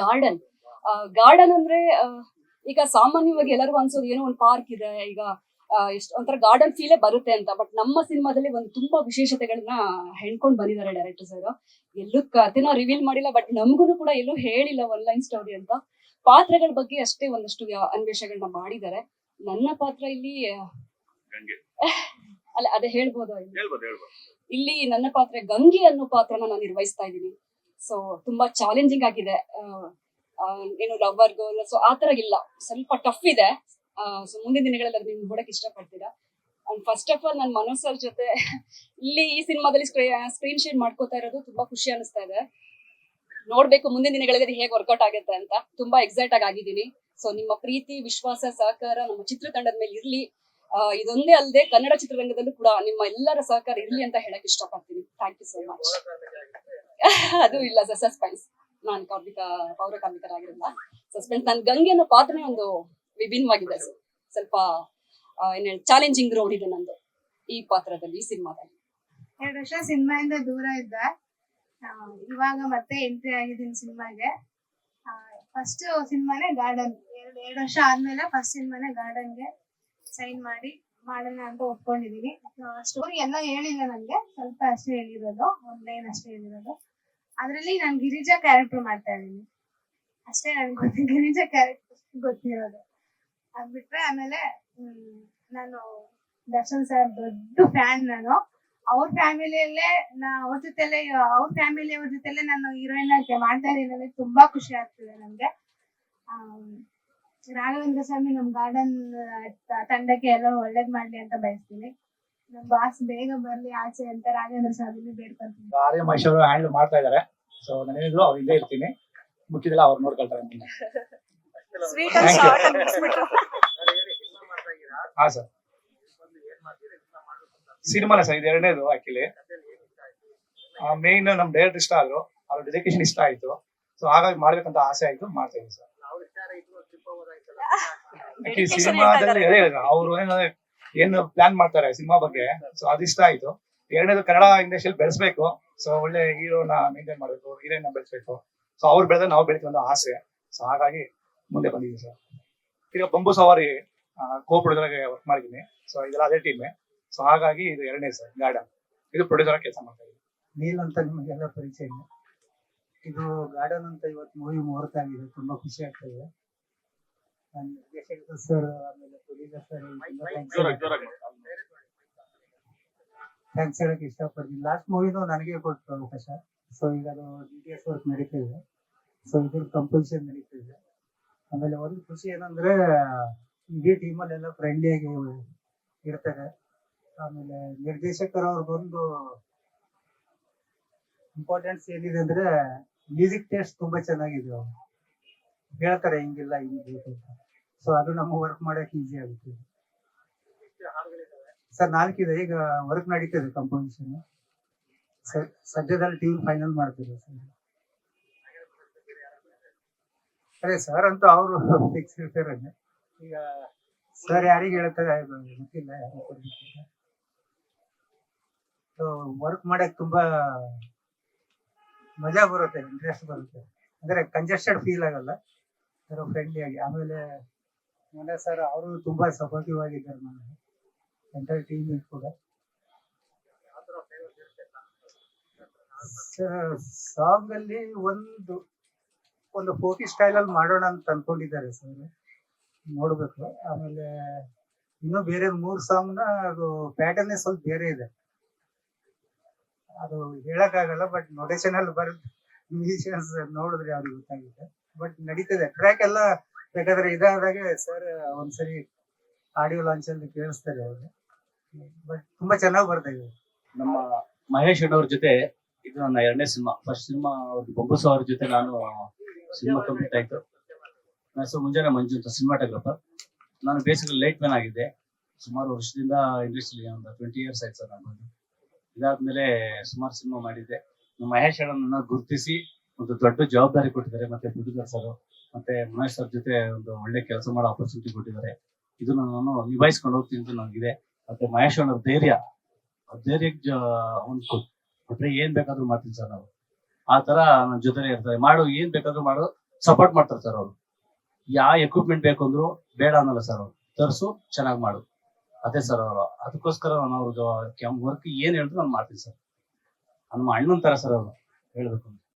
Garden garden ಅಂದ್ರೆ ಈಗ ಸಾಮಾನ್ಯವಾಗಿ ಎಲ್ಲರೂ ಅನ್ಸೋದು ಏನೋ ಒಂದು ಪಾರ್ಕ್ ಇದೆ ಈಗ ಎಷ್ಟು ಒಂಥರ ಗಾರ್ಡನ್ ಫೀಲೇ ಬರುತ್ತೆ ಅಂತ. ಬಟ್ ನಮ್ಮ ಸಿನಿಮಾದಲ್ಲಿ ಒಂದು ತುಂಬಾ ವಿಶೇಷತೆಗಳನ್ನ ಹೆಣ್ಕೊಂಡ್ ಬಂದಿದ್ದಾರೆ ಡೈರೆಕ್ಟರ್ ಸರ್ ಎಲ್ಲೂ ಕಥೆನ ರಿವೀಲ್ ಮಾಡಿಲ್ಲ ಬಟ್ ನಮಗೂ ಕೂಡ ಎಲ್ಲೂ ಹೇಳಿಲ್ಲ ಒನ್ ಲೈನ್ ಸ್ಟೋರಿ ಅಂತ. ಪಾತ್ರಗಳ ಬಗ್ಗೆ ಅಷ್ಟೇ ಒಂದಷ್ಟು ಅನ್ವೇಷಗಳನ್ನ ಮಾಡಿದ್ದಾರೆ. ನನ್ನ ಪಾತ್ರ ಇಲ್ಲಿ ಅಲ್ಲ ಅದೇ ಹೇಳ್ಬೋದು. ಇಲ್ಲಿ ನನ್ನ ಪಾತ್ರ ಗಂಗೆ ಅನ್ನೋ ಪಾತ್ರನ ನಾನು ನಿರ್ವಹಿಸ್ತಾ ಇದ್ದೀನಿ. ಸೊ ತುಂಬಾ ಚಾಲೆಂಜಿಂಗ್ ಆಗಿದೆ. ಏನು ಲವರ್ ಗೋಲ್ ಸೊ ಆ ತರ ಇಲ್ಲ. ಸ್ವಲ್ಪ ಟಫ್ ಇದೆ. ಸೊ ಮುಂದಿನ ದಿನಗಳಲ್ಲಿ ಅದನ್ನ ನೀವು ನೋಡಕ್ ಇಷ್ಟಪಡ್ತೀರಾ? ಅಂಡ್ ಫಸ್ಟ್ ಆಫ್ ಆಲ್ ನನ್ನ ಮನೋಜ್ ಸರ್ ಜೊತೆ ಇಲ್ಲಿ ಈ ಸಿನಿಮಾದಲ್ಲಿ ಸ್ಕ್ರೀನ್ ಶೇರ್ ಮಾಡ್ಕೋತಾ ಇರೋದು ತುಂಬಾ ಖುಷಿ ಅನಿಸ್ತಾ ಇದೆ. ನೋಡ್ಬೇಕು, ಮುಂದಿನ ದಿನಗಳಲ್ಲಿ ಅದು ಹೇಗೆ ವರ್ಕೌಟ್ ಆಗುತ್ತೆ ಅಂತ. ತುಂಬಾ ಎಕ್ಸೈಟ್ ಆಗಿ ಆಗಿದ್ದೀನಿ. ಸೊ ನಿಮ್ಮ ಪ್ರೀತಿ, ವಿಶ್ವಾಸ, ಸಹಕಾರ ನಮ್ಮ ಚಿತ್ರತಂಡದ ಮೇಲೆ ಇರ್ಲಿ. ಇದೊಂದೇ ಅಲ್ಲದೆ ಕನ್ನಡ ಚಿತ್ರರಂಗದಲ್ಲೂ ಕೂಡ ನಿಮ್ಮ ಎಲ್ಲರ ಸಹಕಾರ ಇರ್ಲಿ ಅಂತ ಹೇಳಕ್ ಇಷ್ಟಪಡ್ತೀನಿ. ಥ್ಯಾಂಕ್ ಯು ಸೋ ಮಚ್ ಅದು ಇಲ್ಲ ಸರ್ ಸಸ್ಪೆನ್ಸ್ ನಾನು ಕಾರ್ಮಿಕ ಪೌರ ಕಾರ್ಮಿಕರಾಗಿರಲ್ಲ ಸಸ್ಪೆನ್ಸ್ ನಾನು ಗಂಗೆ ಅನ್ನೋ ಪಾತ್ರನೇ ಒಂದು ವಿಭಿನ್ನವಾಗಿದೆ. ಸರ್ ಸ್ವಲ್ಪ ಏನ ಚಾಲೆಂಜಿಂಗ್ ರೋಡ್ ಇದೆ ನಂದು ಈ ಪಾತ್ರದಲ್ಲಿ ಸಿನಿಮಾದಲ್ಲಿ. ಎರಡು ವರ್ಷ ಸಿನಿಮಾಯಿಂದ ದೂರ ಇದ್ದ. ಇವಾಗ ಮತ್ತೆ ಎಂಟ್ರಿ ಆಗಿದ್ದೀನಿ ಸಿನಿಮಾಗೆ. ಫಸ್ಟ್ ಸಿನಿಮಾನೇ ಗಾರ್ಡನ್ ಎರಡು ಎರಡು ವರ್ಷ ಆದ್ಮೇಲೆ ಫಸ್ಟ್ ಸಿನಿಮಾನೇ ಗಾರ್ಡನ್ಗೆ ಸೈನ್ ಮಾಡಿ ಮಾಡೋಣ ಅಂತ ಒಪ್ಕೊಂಡಿದೀನಿ ಸ್ಟೋರಿ ಎಲ್ಲ ಹೇಳಿಲ್ಲ ನಂಗೆ. ಸ್ವಲ್ಪ ಅಷ್ಟೇ ಹೇಳಿರೋದು. ಒಂದ್ ಅಷ್ಟೇ ಹೇಳಿರೋದು. ಅದ್ರಲ್ಲಿ ನಾನು ಗಿರಿಜಾ ಕ್ಯಾರೆಕ್ಟರ್ ಮಾಡ್ತಾ ಇದ್ದೀನಿ. ಅಷ್ಟೇ ನನ್ಗೆ ಗೊತ್ತು ಗಿರಿಜಾ ಕ್ಯಾರೆಕ್ಟರ್ ಗೊತ್ತಿರೋದು. ಅದ್ ಬಿಟ್ರೆ ಆಮೇಲೆ ನಾನು ದರ್ಶನ್ ಸರ್ ದೊಡ್ಡ ಫ್ಯಾನ್ ನಾನು. ಅವ್ರ ಫ್ಯಾಮಿಲಿಯಲ್ಲೇ ನಾ ಅವ್ರ ಜೊತೆಲೆ ಅವ್ರ ಫ್ಯಾಮಿಲಿ ಅವ್ರ ಜೊತೆಲೆ ನಾನು ಹೀರೋಯಿನ್ ಆಗಿ ಮಾಡ್ತಾ ಇದ್ದೀನಿ. ಅಂದ್ರೆ ತುಂಬಾ ಖುಷಿ ಆಗ್ತಿದೆ ನನ್ಗೆ ಆಮ್, ರಾಘವೇಂದ್ರ ಸ್ವಾಮಿ ನಮ್ ಗಾರ್ಡನ್ ತಂಡಕ್ಕೆ ಎಲ್ಲ ಒಳ್ಳೇದ್ ಮಾಡ್ಲಿ ಅಂತ ಬಯಸ್ತೀನಿ. ನಮ್ ಬಾಸ್ ಬೇಗ ಬರ್ಲಿ ಆಚೆ ಅಂತ ರಾಘವೇಂದ್ರ ಸ್ವಾಮಿನ ಬೇಡ್ಕೊಂತೀನಿ. ಮಹೇಶ್ ಅವರು ಹ್ಯಾಂಡಲ್ ಮಾಡ್ತಾ ಇದ್ದಾರೆ ಸೊ ನಾನೇನಿದ್ರು ಅವ್ರು ಇಲ್ಲೇ ಇರ್ತೀನಿ. ಮುಖ್ಯದಲ್ಲ ಅವ್ರು ನೋಡ್ಕೊಳ್ತಾರೆ ನಮ್ಮನ್ನ. Sweet Thank you. ಹಾ ಸರ್ ಸಿನಿಮಾನ ಸರ್ ಇದು ಎರಡನೇದು ಆಕ್ಚುಲಿ ಮೇನ್ ನಮ್ ಡೈರೆಕ್ಟರ್ ಇಷ್ಟ ಆದ್ರು. ಅವ್ರ ಡೆಡಿಕೇಶನ್ ಇಷ್ಟ ಆಯ್ತು. ಸೊ ಹಾಗಾಗಿ ಮಾಡ್ಬೇಕಂತ ಆಸೆ ಆಯ್ತು ಮಾಡ್ತಾ ಇದ್ದೀನಿ ಸರ್ ಸಿನಿಮಾದಲ್ಲಿ ಅದೇ ಅವರು ಏನು ಪ್ಲಾನ್ ಮಾಡ್ತಾರೆ ಸಿನಿಮಾ ಬಗ್ಗೆ? ಸೊ ಅದಿಷ್ಟ ಆಯ್ತು. ಎರಡನೇದು ಕನ್ನಡ ಇಂಡಸ್ಟ್ರಿಯಲ್ಲಿ ಬೆಳೆಸ್ಬೇಕು. ಸೊ ಒಳ್ಳೆ ಹೀರೋನ ಮೇಂಟೈನ್ ಮಾಡಬೇಕು ಹೀರೋಯಿನ್ ಬೆಳೆಸ್ಬೇಕು. ಸೊ ಅವ್ರು ಬೆಳೆದ ನಾವು ಬೆಳಿತೀವಿ ಅನ್ನೋ ಆಸೆ. ಸೊ ಹಾಗಾಗಿ ಮುಂದೆ ಬಂದಿದ್ದೀವಿ ಸರ್. ಈಗ ಬಂಬು ಸವಾರಿ ಕೋ ವರ್ಕ್ ಮಾಡಿದ್ದೀನಿ. ಸೊ ಇದೆಲ್ಲ ಅದೇ ಟೀಮ್ ಸೊ ಹಾಗಾಗಿ ಇದು ಎರಡನೇ ಸರ್ ಗಾರ್ಡನ್ ಇದು ಪ್ರೊಡ್ಯೂಸರ್ ಕೆಲಸ ಮಾಡ್ತಾ ಇದ್ದೀನಿ. ನೀಲ್ ಅಂತ ನಿಮಗೆಲ್ಲ ಪರಿಚಯ ಇದೆ. ಇದು ಗಾರ್ಡನ್ ಅಂತ ಇವತ್ತು ಮೂವಿ ಮುಹೂರ್ತ ಆಗಿದೆ. ತುಂಬಾ ಖುಷಿ ಆಗ್ತಾ ನಿರ್ದೇಶಕ ಸರ್ ಆಮೇಲೆ ಸರ್ ಥ್ಯಾಂಕ್ಸ್ ಹೇಳಕ್ ಇಷ್ಟಪಡ್ತೀನಿ. ಲಾಸ್ಟ್ ಮೂವಿನೂ ನನಗೆ ಕೊಟ್ಟು ಅವಕಾಶ. ಸೊ ಈಗ ಅದು ಡಿ ಟಿ ಎಸ್ ವರ್ಕ್ ನಡೀತಾ ಇದೆ. ಸೊ ಇದ್ರ ಕಂಪಲ್ಸರಿ ನಡೀತಾ ಇದೆ. ಆಮೇಲೆ ಒಂದು ಖುಷಿ ಏನಂದ್ರೆ ಇಡೀ ಟೀಮಲ್ಲೆಲ್ಲ ಫ್ರೆಂಡ್ಲಿಯಾಗಿ ಇರ್ತಾರೆ. ಆಮೇಲೆ ನಿರ್ದೇಶಕರವ್ರು ಬಂದು ಇಂಪಾರ್ಟೆನ್ಸ್ ಏನಿದೆ ಅಂದ್ರೆ ಮ್ಯೂಸಿಕ್ ಟೇಸ್ಟ್ ತುಂಬಾ ಚೆನ್ನಾಗಿದೆ ಅವ್ರು. ಹೇಳ್ತಾರೆ, ಹಿಂಗಿಲ್ಲ, ಹಿಂಗ್ ಸೊ ಅದು ನಮ್ಮ ವರ್ಕ್ ಮಾಡಕ್ ಈಸಿ ಆಗುತ್ತೆ. ಸರ್ ನಾಲ್ಕಿದೆ, ಈಗ ವರ್ಕ್ ನಡೀತದೆ ಕಂಪೋಸಿಷನ್ ಸದ್ಯದಲ್ಲಿ ಟೀಮ್ ಫೈನಲ್ ಮಾಡ್ತಿದ್ರು ಸರ್ ಅದೇ ಸರ್ ಅಂತೂ ಅವರು ಫಿಕ್ಸ್ ಇರ್ತಾರೆ. ಈಗ ಸರ್ ಯಾರಿಗೆ ಹೇಳ್ತಾರೆ ಗೊತ್ತಿಲ್ಲ ಸೊ ವರ್ಕ್ ಮಾಡಕ್ ತುಂಬಾ ಮಜಾ ಬರುತ್ತೆ ಇಂಟ್ರೆಸ್ಟ್ ಬರುತ್ತೆ. ಅಂದ್ರೆ ಕಂಜೆಸ್ಟೆಡ್ ಫೀಲ್ ಆಗಲ್ಲ. ಫ್ರೆಂಡ್ಲಿ ಆಗಿ. ಆಮೇಲೆ ಮೊನ್ನೆ ಸರ್ ಅವರು ತುಂಬಾ ಸಪೋರ್ಟಿವ್ ಆಗಿದ್ದಾರೆ ನನಗೆ ಎಂಟರ್ ಟೀಮ್ ಕೂಡ. ಸಾಂಗ್ ಅಲ್ಲಿ ಒಂದು ಒಂದು ಫೋಕಿ ಸ್ಟೈಲ್ ಅಲ್ಲಿ ಮಾಡೋಣ ಅಂತ ಅನ್ಕೊಂಡಿದ್ದಾರೆ ಸರ್ ನೋಡ್ಬೇಕು. ಆಮೇಲೆ ಇನ್ನೂ ಬೇರೆ ಮೂರು ಸಾಂಗ್ನ ಅದು ಪ್ಯಾಟರ್ನ್ ಸ್ವಲ್ಪ ಬೇರೆ ಇದೆ. ಅದು ಹೇಳಕ್ ಆಗಲ್ಲ ಬಟ್ ನೊಟೇಶನ್ ಅಲ್ಲಿ ಬರುತ್ತೆ. ಮ್ಯೂಸಿಷಿಯನ್ಸ್ ನೋಡಿದ್ರೆ ಅವ್ರಿಗೆ ಗೊತ್ತಾಗುತ್ತೆ. ಬಟ್ ನಡೀತದೆ. ಟ್ರ್ಯಾಕ್ ಎಲ್ಲ ಬೇಕಾದ್ರೆ ಇದಾದಾಗ ಸರ್ ಒಂದ್ಸರಿ ಆಡಿಯೋ ಲಾಂಚ್ ಅಲ್ಲಿ ಕೇಳಿಸ್ತಾರೆ ಅವ್ರು. ಬಟ್ ತುಂಬಾ ಚೆನ್ನಾಗಿ ಬರ್ತಾ ನಮ್ಮ ಮಹೇಶ್ ಅವ್ರ ಜೊತೆ ಇದು ನನ್ನ ಎರಡನೇ ಸಿನಿಮಾ. ಫಸ್ಟ್ ಸಿನಿಮಾ ಬೊಬ್ಬಸ ಅವ್ರ ಜೊತೆ ನಾನು ಸಿನಿಮಾ ಕಂಪ್ಲೀಟ್ ಆಯ್ತು. ನನ್ನ ಹೆಸರು ಮುಂಜಾನೆ ಮಂಜು ಅಂತ ಸಿನಿಮಾಟೋಗ್ರಾಫರ್ ನಾನು ಬೇಸಿಕಲಿ ಲೈಟ್ ಮ್ಯಾನ್ ಆಗಿದ್ದೆ. ಸುಮಾರು ವರ್ಷದಿಂದ ಇಂಡಸ್ಟ್ರಿ ಒಂದು ಟ್ವೆಂಟಿ ಇಯರ್ಸ್ ಆಯ್ತು ಸರ್ ನಾನು. ಇದಾದ್ಮೇಲೆ ಸುಮಾರು ಸಿನಿಮಾ ಮಾಡಿದ್ದೆ. ಮಹೇಶ್ ಅವರನ್ನ ಗುರುತಿಸಿ ಒಂದು ದೊಡ್ಡ ಜವಾಬ್ದಾರಿ ಕೊಟ್ಟಿದ್ದಾರೆ. ಮತ್ತೆ ಪ್ರೊಡ್ಯೂಸರ್ ಸರ್, ಮತ್ತೆ ಮಹೇಶ್ ಸರ್ ಜೊತೆ ಒಂದು ಒಳ್ಳೆ ಕೆಲಸ ಮಾಡೋ ಆಪರ್ಚುನಿಟಿ ಕೊಟ್ಟಿದ್ದಾರೆ. ಇದು ನಾನು ನಿಭಾಯಿಸ್ಕೊಂಡು ಹೋಗ್ತೀನಿ ಅಂತ ನನಗಿದೆ. ಮತ್ತೆ ಮಹೇಶ್ ಅವರ ಧೈರ್ಯ ಧೈರ್ಯಕ್ಕೆ ಒಂದು ಕೊಟ್ರೆ ಏನ್ ಬೇಕಾದ್ರೂ ಮಾಡ್ತೀನಿ ಸರ್ ನಾವು. ಆ ತರ ನನ್ನ ಜೊತೆ ಇರ್ತಾರೆ. ಮಾಡು, ಏನ್ ಬೇಕಾದ್ರೂ ಮಾಡು ಸಪೋರ್ಟ್ ಮಾಡ್ತಾರೆ ಸರ್ ಅವರು. ಯಾವ ಎಕ್ವಿಪ್ಮೆಂಟ್ ಬೇಕು ಅಂದ್ರು ಬೇಡ ಅನ್ನಲ್ಲ ಸರ್ ಅವರು. ತರಿಸು, ಚೆನ್ನಾಗಿ ಮಾಡು. ಅದೇ ಸರ್ ಅವರು. ಅದಕ್ಕೋಸ್ಕರ ನಾನು ಅವ್ರಿಗೆ ವರ್ಕ್ ಏನ್ ಹೇಳಿದ್ರು ನಾನು ಮಾಡ್ತೀನಿ ಸರ್. ನಮ್ಮ ಅಣ್ಣನ ತರ ಸರ್ ಅವರು. ಹೇಳ್ಬೇಕು